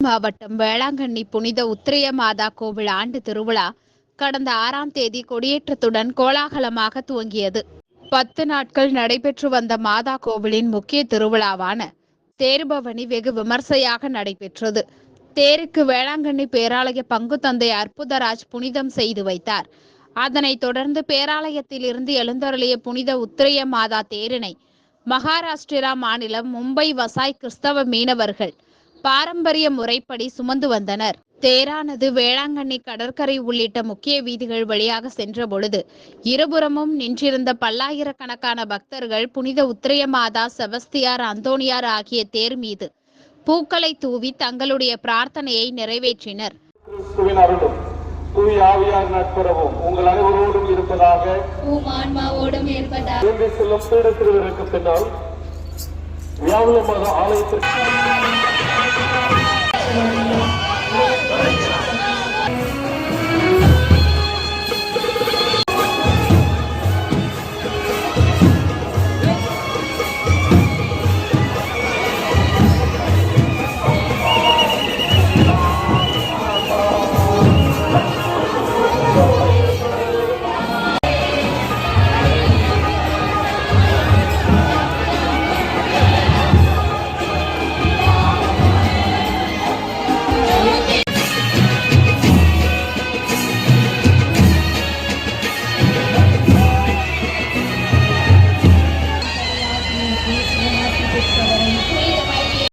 மாவட்டம் வேளாங்கண்ணி புனித உத்திரைய மாதா கோவில் ஆண்டு திருவிழா கடந்த ஆறாம் தேதி கொடியேற்றத்துடன் கோலாகலமாக துவங்கியது. பத்து நாட்கள் நடைபெற்று வந்த மாதா கோவிலின் முக்கிய திருவிழாவான தேர்பவனி வெகு விமர்சையாக நடைபெற்றது. தேருக்கு வேளாங்கண்ணி பேராலய பங்கு தந்தை அற்புதராஜ் புனிதம் செய்து வைத்தார். அதனைத் தொடர்ந்து பேராலயத்தில் இருந்து எழுந்தருளிய புனித உத்திரைய மாதா தேரினை மகாராஷ்டிரா மாநிலம் மும்பை வசாய் கிறிஸ்தவ மீனவர்கள் பாரம்பரிய முறைப்படி சுமந்து வந்தனர். தேரானது வேளாங்கண்ணி கடற்கரை உள்ளிட்ட முக்கிய வீதிகள் வழியாக சென்ற பொழுது இருபுறமும் நின்றிருந்த பல்லாயிரக்கணக்கான பக்தர்கள் புனித உத்திரைய மாதா செபஸ்தியார் அந்தோணியார் ஆகிய தேர் மீது பூக்களை தூவி தங்களுடைய பிரார்த்தனையை நிறைவேற்றினர். உங்கள் அனைவரோடும் இருப்பதாக செல்லும் பின்னால் ஆலயத்திற்கு